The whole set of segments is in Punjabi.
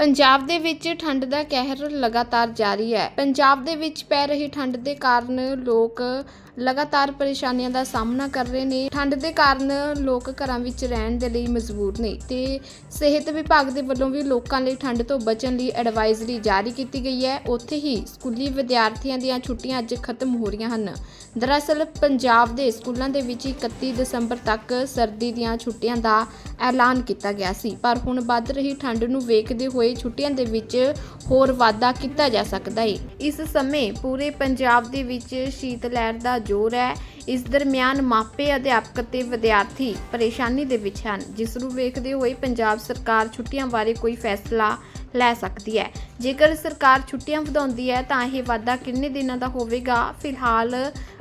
ਪੰਜਾਬ ਦੇ ਵਿੱਚ ਠੰਡ ਦਾ ਕਹਿਰ ਲਗਾਤਾਰ ਜਾਰੀ ਹੈ। ਪੰਜਾਬ ਦੇ ਵਿੱਚ ਪੈ ਰਹੀ ਠੰਡ ਦੇ ਕਾਰਨ ਲੋਕ ਲਗਾਤਾਰ ਪਰੇਸ਼ਾਨੀਆਂ ਦਾ ਸਾਹਮਣਾ ਕਰ ਰਹੇ ਨੇ। ਠੰਡ ਦੇ ਕਾਰਨ ਲੋਕ ਘਰਾਂ ਵਿੱਚ ਰਹਿਣ ਦੇ ਲਈ ਮਜਬੂਰ ਨੇ ਤੇ ਸਿਹਤ ਵਿਭਾਗ ਦੇ ਵੱਲੋਂ ਵੀ ਲੋਕਾਂ ਲਈ ਠੰਡ ਤੋਂ ਬਚਣ ਲਈ ਐਡਵਾਈਜ਼ਰੀ ਜਾਰੀ ਕੀਤੀ ਗਈ ਹੈ। ਉੱਥੇ ਹੀ ਸਕੂਲੀ ਵਿਦਿਆਰਥੀਆਂ ਦੀਆਂ ਛੁੱਟੀਆਂ ਅੱਜ ਖਤਮ ਹੋ ਰਹੀਆਂ ਹਨ। ਦਰਅਸਲ ਪੰਜਾਬ ਦੇ ਸਕੂਲਾਂ ਦੇ ਵਿੱਚ 31 ਦਸੰਬਰ ਤੱਕ ਸਰਦੀ ਦੀਆਂ ਛੁੱਟੀਆਂ ਦਾ ਐਲਾਨ ਕੀਤਾ ਗਿਆ ਸੀ। ਪਰ ਹੁਣ ਵੱਧ ਰਹੀ ਠੰਡ ਨੂੰ ਵੇਖਦੇ ਹੋਏ ਛੁੱਟੀਆਂ ਦੇ ਵਿੱਚ ਹੋਰ ਵਾਧਾ ਕੀਤਾ ਜਾ ਸਕਦਾ ਹੈ ਇਸ ਸਮੇਂ ਪੂਰੇ ਪੰਜਾਬ ਦੇ ਵਿੱਚ ਸ਼ੀਤ ਲਹਿਰ ਦਾ ਜ਼ੋਰ ਹੈ। ਇਸ ਦਰਮਿਆਨ ਮਾਪੇ, ਅਧਿਆਪਕ ਤੇ ਵਿਦਿਆਰਥੀ ਪਰੇਸ਼ਾਨੀ ਦੇ ਵਿੱਚ ਹਨ, ਜਿਸ ਨੂੰ ਵੇਖਦੇ ਹੋਏ ਪੰਜਾਬ ਸਰਕਾਰ ਛੁੱਟੀਆਂ ਬਾਰੇ ਕੋਈ ਫੈਸਲਾ ਲੈ ਸਕਦੀ ਹੈ। ਜੇਕਰ ਸਰਕਾਰ ਛੁੱਟੀਆਂ ਵਧਾਉਂਦੀ ਹੈ, ਤਾਂ ਇਹ ਵਾਧਾ ਕਿੰਨੇ ਦਿਨਾਂ ਦਾ ਹੋਵੇਗਾ? ਫਿਲਹਾਲ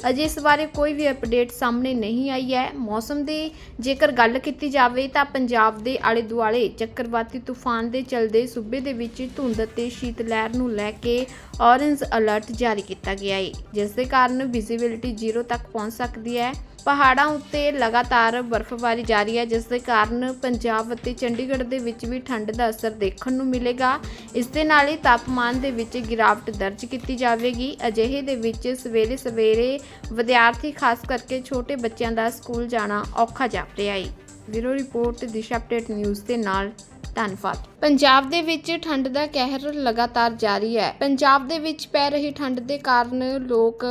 ਅਜੇ ਇਸ ਬਾਰੇ ਕੋਈ ਵੀ ਅਪਡੇਟ ਸਾਹਮਣੇ ਨਹੀਂ ਆਈ ਹੈ। ਮੌਸਮ ਦੀ ਜੇਕਰ ਗੱਲ ਕੀਤੀ ਜਾਵੇ, ਤਾਂ ਪੰਜਾਬ ਦੇ ਆਲੇ ਦੁਆਲੇ ਚੱਕਰਵਾਤੀ ਤੂਫਾਨ ਦੇ ਚਲਦੇ ਸੂਬੇ ਦੇ ਵਿੱਚ ਧੁੰਦ ਅਤੇ ਸ਼ੀਤ ਲਹਿਰ ਨੂੰ ਲੈ ਕੇ ਔਰੇਂਜ ਅਲਰਟ ਜਾਰੀ ਕੀਤਾ ਗਿਆ ਹੈ ਜਿਸ ਦੇ ਕਾਰਨ ਵਿਜ਼ਿਬਿਲਿਟੀ ਜ਼ੀਰੋ ਤੱਕ ਪਹੁੰਚ ਸਕਦੀ ਹੈ। ਪਹਾੜਾਂ ਉੱਤੇ ਲਗਾਤਾਰ ਬਰਫ਼ਬਾਰੀ ਜਾਰੀ ਹੈ, ਜਿਸ ਦੇ ਕਾਰਨ ਪੰਜਾਬ ਅਤੇ ਚੰਡੀਗੜ੍ਹ ਦੇ ਵਿੱਚ ਵੀ ਠੰਡ ਦਾ ਅਸਰ ਦੇਖਣ ਨੂੰ ਮਿਲੇਗਾ। ਇਸ ਦੇ ਨਾਲ ਹੀ ਤਾਪਮਾਨ ਦੇ ਵਿੱਚ ਗਿਰਾਵਟ ਦਰਜ ਕੀਤੀ ਜਾਵੇਗੀ। ਅਜਿਹੇ ਦੇ ਵਿੱਚ ਸਵੇਰੇ ਸਵੇਰੇ ਵਿਦਿਆਰਥੀ, ਖਾਸ ਕਰਕੇ ਛੋਟੇ ਬੱਚਿਆਂ ਦਾ ਸਕੂਲ ਜਾਣਾ ਔਖਾ ਜਾਪ ਰਿਹਾ ਹੈ bureau report, Disha update news ਦੇ ਨਾਲ ਧੰਨਵਾਦ। ਪੰਜਾਬ ਦੇ ਵਿੱਚ ਠੰਡ ਦਾ ਕਹਿਰ ਲਗਾਤਾਰ ਜਾਰੀ ਹੈ। ਪੰਜਾਬ ਦੇ ਵਿੱਚ ਪੈ ਰਹੀ ਠੰਡ ਦੇ ਕਾਰਨ ਲੋਕ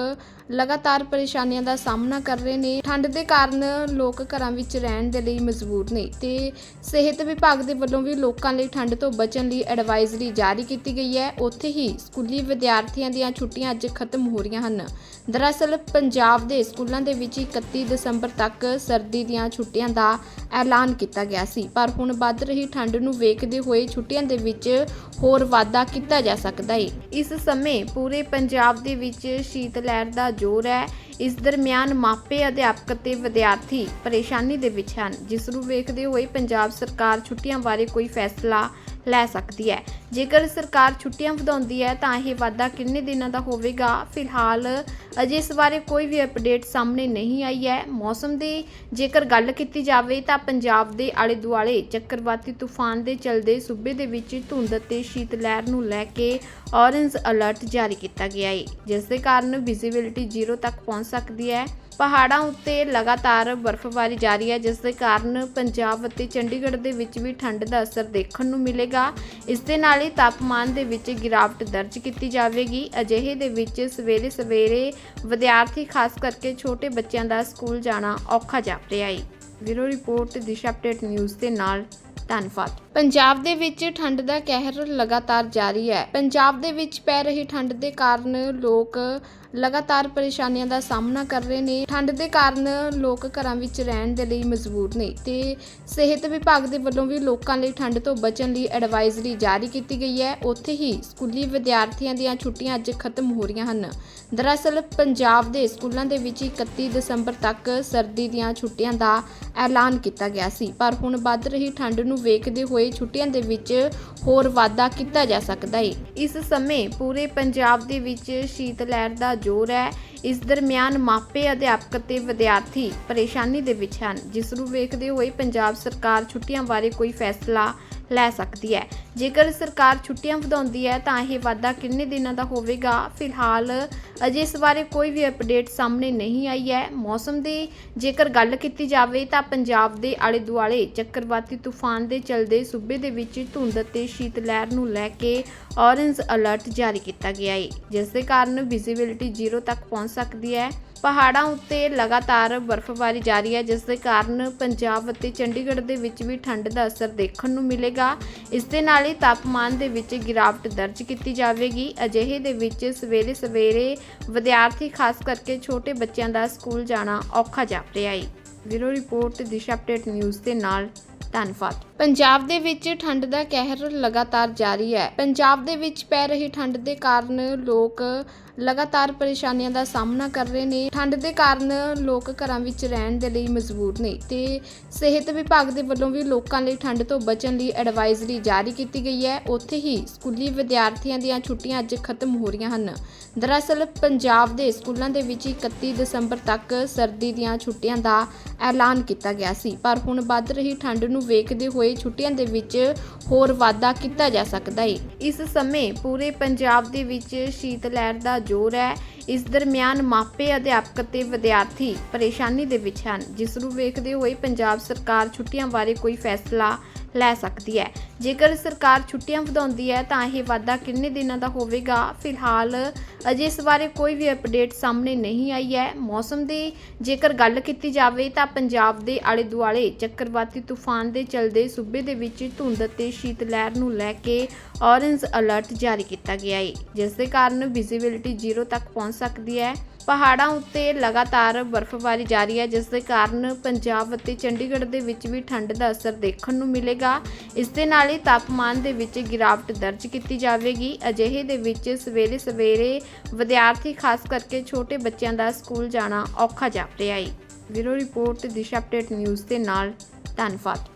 ਲਗਾਤਾਰ ਪਰੇਸ਼ਾਨੀਆਂ ਦਾ ਸਾਹਮਣਾ ਕਰ ਰਹੇ ਨੇ। ਠੰਡ ਦੇ ਕਾਰਨ ਲੋਕ ਘਰਾਂ ਵਿੱਚ ਰਹਿਣ ਦੇ ਲਈ ਮਜਬੂਰ ਨੇ ਤੇ ਸਿਹਤ ਵਿਭਾਗ ਦੇ ਵੱਲੋਂ ਵੀ ਲੋਕਾਂ ਲਈ ਠੰਡ ਤੋਂ ਬਚਣ ਲਈ ਐਡਵਾਈਜ਼ਰੀ ਜਾਰੀ ਕੀਤੀ ਗਈ ਹੈ। ਉੱਥੇ ਹੀ ਸਕੂਲੀ ਵਿਦਿਆਰਥੀਆਂ ਦੀਆਂ ਛੁੱਟੀਆਂ ਅੱਜ ਖਤਮ ਹੋ ਰਹੀਆਂ ਹਨ। ਦਰਅਸਲ ਪੰਜਾਬ ਦੇ ਸਕੂਲਾਂ ਦੇ ਵਿੱਚ 31 ਦਸੰਬਰ ਤੱਕ ਸਰਦੀ ਦੀਆਂ ਛੁੱਟੀਆਂ ਦਾ ਐਲਾਨ ਕੀਤਾ ਗਿਆ ਸੀ। ਪਰ ਹੁਣ ਵੱਧ ਰਹੀ ਠੰਡ ਨੂੰ ਵੇਖਦੇ ਹੋਏ ਛੁੱਟੀਆਂ ਦੇ ਵਿੱਚ ਹੋਰ ਵਾਧਾ ਕੀਤਾ ਜਾ ਸਕਦਾ ਹੈ ਇਸ ਸਮੇਂ ਪੂਰੇ ਪੰਜਾਬ ਦੇ ਵਿੱਚ ਸ਼ੀਤ ਲਹਿਰ ਦਾ ਜ਼ੋਰ ਹੈ। ਇਸ ਦਰਮਿਆਨ ਮਾਪੇ, ਅਧਿਆਪਕ ਤੇ ਵਿਦਿਆਰਥੀ ਪਰੇਸ਼ਾਨੀ ਦੇ ਵਿੱਚ ਹਨ। ਜਿਸ ਨੂੰ ਵੇਖਦੇ ਹੋਏ ਪੰਜਾਬ ਸਰਕਾਰ ਛੁੱਟੀਆਂ ਬਾਰੇ ਕੋਈ ਫੈਸਲਾ ਲੈ ਸਕਦੀ ਹੈ। ਜੇਕਰ ਸਰਕਾਰ ਛੁੱਟੀਆਂ ਵਧਾਉਂਦੀ ਹੈ, ਤਾਂ ਇਹ ਵਾਧਾ ਕਿੰਨੇ ਦਿਨਾਂ ਦਾ ਹੋਵੇਗਾ? ਫਿਲਹਾਲ ਅਜੇ ਇਸ ਬਾਰੇ ਕੋਈ ਵੀ ਅਪਡੇਟ ਸਾਹਮਣੇ ਨਹੀਂ ਆਈ ਹੈ। ਮੌਸਮ ਦੀ ਜੇਕਰ ਗੱਲ ਕੀਤੀ ਜਾਵੇ, ਤਾਂ ਪੰਜਾਬ ਦੇ ਆਲੇ ਦੁਆਲੇ ਚੱਕਰਵਾਤੀ ਤੂਫਾਨ ਦੇ ਚਲਦੇ ਸੂਬੇ ਦੇ ਵਿੱਚ ਧੁੰਦ ਅਤੇ ਸ਼ੀਤ ਲਹਿਰ ਨੂੰ ਲੈ ਕੇ ਔਰੇਂਜ ਅਲਰਟ ਜਾਰੀ ਕੀਤਾ ਗਿਆ ਹੈ। ਜਿਸ ਦੇ ਕਾਰਨ ਵਿਜ਼ਿਬਿਲਿਟੀ ਜ਼ੀਰੋ ਤੱਕ ਪਹੁੰਚ ਸਕਦੀ ਹੈ। ਪਹਾੜਾਂ ਉੱਤੇ ਲਗਾਤਾਰ ਬਰਫ਼ਬਾਰੀ ਜਾਰੀ ਹੈ, ਜਿਸ ਦੇ ਕਾਰਨ ਪੰਜਾਬ ਅਤੇ ਚੰਡੀਗੜ੍ਹ ਦੇ ਵਿੱਚ ਵੀ ਠੰਡ ਦਾ ਅਸਰ ਦੇਖਣ ਨੂੰ ਮਿਲੇਗਾ। ਇਸ ਦੇ ਨਾਲ ਹੀ ਤਾਪਮਾਨ ਦੇ ਵਿੱਚ ਗਿਰਾਵਟ ਦਰਜ ਕੀਤੀ ਜਾਵੇਗੀ। ਅਜਿਹੇ ਦੇ ਵਿੱਚ ਸਵੇਰੇ ਸਵੇਰੇ ਵਿਦਿਆਰਥੀ, ਖਾਸ ਕਰਕੇ ਛੋਟੇ ਬੱਚਿਆਂ ਦਾ ਸਕੂਲ ਜਾਣਾ ਔਖਾ ਜਾਪ ਰਿਹਾ ਹੈ। Bureau report, Disha update news ਦੇ ਨਾਲ, ਧੰਨਵਾਦ। ਪੰਜਾਬ ਦੇ ਵਿੱਚ ਠੰਡ ਦਾ ਕਹਿਰ ਲਗਾਤਾਰ ਜਾਰੀ ਹੈ। ਪੰਜਾਬ ਦੇ ਵਿੱਚ ਪੈ ਰਹੀ ਠੰਡ ਦੇ ਕਾਰਨ ਲੋਕ ਲਗਾਤਾਰ ਪਰੇਸ਼ਾਨੀਆਂ ਦਾ ਸਾਹਮਣਾ ਕਰ ਰਹੇ ਨੇ। ਠੰਡ ਦੇ ਕਾਰਨ ਲੋਕ ਘਰਾਂ ਵਿੱਚ ਰਹਿਣ ਦੇ ਲਈ ਮਜਬੂਰ ਨੇ ਤੇ ਸਿਹਤ ਵਿਭਾਗ ਦੇ ਵੱਲੋਂ ਵੀ ਲੋਕਾਂ ਲਈ ਠੰਡ ਤੋਂ ਬਚਣ ਲਈ ਐਡਵਾਈਜ਼ਰੀ ਜਾਰੀ ਕੀਤੀ ਗਈ ਹੈ। ਉੱਥੇ ਹੀ ਸਕੂਲੀ ਵਿਦਿਆਰਥੀਆਂ ਦੀਆਂ ਛੁੱਟੀਆਂ ਅੱਜ ਖਤਮ ਹੋ ਰਹੀਆਂ ਹਨ। ਦਰਅਸਲ ਪੰਜਾਬ ਦੇ ਸਕੂਲਾਂ ਦੇ ਵਿੱਚ 31 ਦਸੰਬਰ ਤੱਕ ਸਰਦੀ ਦੀਆਂ ਛੁੱਟੀਆਂ ਦਾ ਐਲਾਨ ਕੀਤਾ ਗਿਆ ਸੀ। ਪਰ ਹੁਣ ਵੱਧ ਰਹੀ ਠੰਡ ਨੂੰ ਵੇਖਦੇ ਹੋਏ ਛੁੱਟੀਆਂ ਦੇ ਵਿੱਚ ਹੋਰ ਵਾਧਾ ਕੀਤਾ ਜਾ ਸਕਦਾ ਹੈ ਇਸ ਸਮੇਂ ਪੂਰੇ ਪੰਜਾਬ ਦੇ ਵਿੱਚ ਸ਼ੀਤ ਲਹਿਰ ਦਾ ਜ਼ੋਰ ਹੈ। ਇਸ ਦਰਮਿਆਨ ਮਾਪੇ, ਅਧਿਆਪਕ ਤੇ ਵਿਦਿਆਰਥੀ ਪਰੇਸ਼ਾਨੀ ਦੇ ਵਿੱਚ ਹਨ, ਜਿਸ ਨੂੰ ਵੇਖਦੇ ਹੋਏ ਪੰਜਾਬ ਸਰਕਾਰ ਛੁੱਟੀਆਂ ਬਾਰੇ ਕੋਈ ਫੈਸਲਾ ਲੈ ਸਕਦੀ ਹੈ। ਜੇਕਰ ਸਰਕਾਰ ਛੁੱਟੀਆਂ ਵਧਾਉਂਦੀ ਹੈ, ਤਾਂ ਇਹ ਵਾਧਾ ਕਿੰਨੇ ਦਿਨਾਂ ਦਾ ਹੋਵੇਗਾ? ਫਿਲਹਾਲ ਅਜੇ ਇਸ ਬਾਰੇ ਕੋਈ ਵੀ ਅਪਡੇਟ ਸਾਹਮਣੇ ਨਹੀਂ ਆਈ ਹੈ। ਮੌਸਮ ਦੀ ਜੇਕਰ ਗੱਲ ਕੀਤੀ ਜਾਵੇ, ਤਾਂ ਪੰਜਾਬ ਦੇ ਆਲੇ ਦੁਆਲੇ ਚੱਕਰਵਾਤੀ ਤੂਫਾਨ ਦੇ ਚਲਦੇ ਸੂਬੇ ਦੇ ਵਿੱਚ ਧੁੰਦ ਅਤੇ ਸ਼ੀਤ ਲਹਿਰ ਨੂੰ ਲੈ ਕੇ ਔਰੇਂਜ ਅਲਰਟ ਜਾਰੀ ਕੀਤਾ ਗਿਆ ਹੈ ਜਿਸ ਦੇ ਕਾਰਨ ਵਿਜ਼ਿਬਿਲਿਟੀ ਜ਼ੀਰੋ ਤੱਕ ਪਹੁੰਚ ਸਕਦੀ ਹੈ। ਪਹਾੜਾਂ ਉੱਤੇ ਲਗਾਤਾਰ ਬਰਫ਼ਬਾਰੀ ਜਾਰੀ ਹੈ, ਜਿਸ ਦੇ ਕਾਰਨ ਪੰਜਾਬ ਅਤੇ ਚੰਡੀਗੜ੍ਹ ਦੇ ਵਿੱਚ ਵੀ ਠੰਡ ਦਾ ਅਸਰ ਦੇਖਣ ਨੂੰ ਮਿਲੇਗਾ। ਇਸ ਦੇ ਨਾਲ ਹੀ ਤਾਪਮਾਨ ਦੇ ਵਿੱਚ ਗਿਰਾਵਟ ਦਰਜ ਕੀਤੀ ਜਾਵੇਗੀ। ਅਜਿਹੇ ਦੇ ਵਿੱਚ ਸਵੇਰੇ ਸਵੇਰੇ ਵਿਦਿਆਰਥੀ, ਖਾਸ ਕਰਕੇ ਛੋਟੇ ਬੱਚਿਆਂ ਦਾ ਸਕੂਲ ਜਾਣਾ ਔਖਾ ਜਾਪ ਰਿਹਾ ਹੈ bureau report, Disha update news ਦੇ ਨਾਲ ਧੰਨਵਾਦ। ਪੰਜਾਬ ਦੇ ਵਿੱਚ ਠੰਡ ਦਾ ਕਹਿਰ ਲਗਾਤਾਰ ਜਾਰੀ ਹੈ। ਪੰਜਾਬ ਦੇ ਵਿੱਚ ਪੈ ਰਹੀ ਠੰਡ ਦੇ ਕਾਰਨ ਲੋਕ ਲਗਾਤਾਰ ਪਰੇਸ਼ਾਨੀਆਂ ਦਾ ਸਾਹਮਣਾ ਕਰ ਰਹੇ ਨੇ। ਠੰਡ ਦੇ ਕਾਰਨ ਲੋਕ ਘਰਾਂ ਵਿੱਚ ਰਹਿਣ ਦੇ ਲਈ ਮਜਬੂਰ ਨੇ ਤੇ ਸਿਹਤ ਵਿਭਾਗ ਦੇ ਵੱਲੋਂ ਵੀ ਲੋਕਾਂ ਲਈ ਠੰਡ ਤੋਂ ਬਚਣ ਲਈ ਐਡਵਾਈਜ਼ਰੀ ਜਾਰੀ ਕੀਤੀ ਗਈ ਹੈ। ਉੱਥੇ ਹੀ ਸਕੂਲੀ ਵਿਦਿਆਰਥੀਆਂ ਦੀਆਂ ਛੁੱਟੀਆਂ ਅੱਜ ਖਤਮ ਹੋ ਰਹੀਆਂ ਹਨ। ਦਰਅਸਲ ਪੰਜਾਬ ਦੇ ਸਕੂਲਾਂ ਦੇ ਵਿੱਚ 31 ਦਸੰਬਰ ਤੱਕ ਸਰਦੀ ਦੀਆਂ ਛੁੱਟੀਆਂ ਦਾ ਐਲਾਨ ਕੀਤਾ ਗਿਆ ਸੀ। ਪਰ ਹੁਣ ਵੱਧ ਰਹੀ ਠੰਡ ਨੂੰ ਵੇਖਦੇ ਹੋਏ ਛੁੱਟੀਆਂ ਦੇ ਵਿੱਚ ਹੋਰ ਵਾਧਾ ਕੀਤਾ ਜਾ ਸਕਦਾ ਹੈ ਇਸ ਸਮੇਂ ਪੂਰੇ ਪੰਜਾਬ ਦੇ ਵਿੱਚ ਸ਼ੀਤ ਲਹਿਰ ਦਾ ਜ਼ੋਰ ਹੈ। ਇਸ ਦਰਮਿਆਨ ਮਾਪੇ, ਅਧਿਆਪਕ ਤੇ ਵਿਦਿਆਰਥੀ ਪਰੇਸ਼ਾਨੀ ਦੇ ਵਿੱਚ ਹਨ, ਜਿਸ ਨੂੰ ਵੇਖਦੇ ਹੋਏ ਪੰਜਾਬ ਸਰਕਾਰ ਛੁੱਟੀਆਂ ਬਾਰੇ ਕੋਈ ਫੈਸਲਾ ਲੈ ਸਕਦੀ ਹੈ। ਜੇਕਰ ਸਰਕਾਰ ਛੁੱਟੀਆਂ ਵਧਾਉਂਦੀ ਹੈ, ਤਾਂ ਇਹ ਵਾਧਾ ਕਿੰਨੇ ਦਿਨਾਂ ਦਾ ਹੋਵੇਗਾ? ਫਿਲਹਾਲ ਅਜੇ ਇਸ ਬਾਰੇ ਕੋਈ ਵੀ ਅਪਡੇਟ ਸਾਹਮਣੇ ਨਹੀਂ ਆਈ ਹੈ। ਮੌਸਮ ਦੀ ਜੇਕਰ ਗੱਲ ਕੀਤੀ ਜਾਵੇ, ਤਾਂ ਪੰਜਾਬ ਦੇ ਆਲੇ ਦੁਆਲੇ ਚੱਕਰਵਾਤੀ ਤੂਫਾਨ ਦੇ ਚਲਦੇ ਸੂਬੇ ਦੇ ਵਿੱਚ ਧੁੰਦ ਅਤੇ ਸ਼ੀਤ ਲਹਿਰ ਨੂੰ ਲੈ ਕੇ ਔਰੇਂਜ ਅਲਰਟ ਜਾਰੀ ਕੀਤਾ ਗਿਆ ਹੈ ਜਿਸ ਦੇ ਕਾਰਨ ਵਿਜ਼ਿਬਿਲਿਟੀ ਜ਼ੀਰੋ ਤੱਕ ਪਹੁੰਚ ਸਕਦੀ ਹੈ। ਪਹਾੜਾਂ ਉੱਤੇ ਲਗਾਤਾਰ ਬਰਫ਼ਬਾਰੀ ਜਾਰੀ ਹੈ, ਜਿਸ ਦੇ ਕਾਰਨ ਪੰਜਾਬ ਅਤੇ ਚੰਡੀਗੜ੍ਹ ਦੇ ਵਿੱਚ ਵੀ ਠੰਡ ਦਾ ਅਸਰ ਦੇਖਣ ਨੂੰ ਮਿਲੇਗਾ। ਇਸ ਦੇ ਨਾਲ ਨਾਲ ਹੀ ਤਾਪਮਾਨ ਦੇ ਵਿੱਚ ਗਿਰਾਵਟ ਦਰਜ ਕੀਤੀ ਜਾਵੇਗੀ। ਅਜਿਹੇ ਦੇ ਵਿੱਚ ਸਵੇਰੇ ਸਵੇਰੇ ਵਿਦਿਆਰਥੀ, ਖਾਸ ਕਰਕੇ ਛੋਟੇ ਬੱਚਿਆਂ ਦਾ ਸਕੂਲ ਜਾਣਾ ਔਖਾ ਜਾਪ ਰਿਹਾ ਹੈ bureau report, Disha update news ਦੇ ਨਾਲ ਧੰਨਵਾਦ।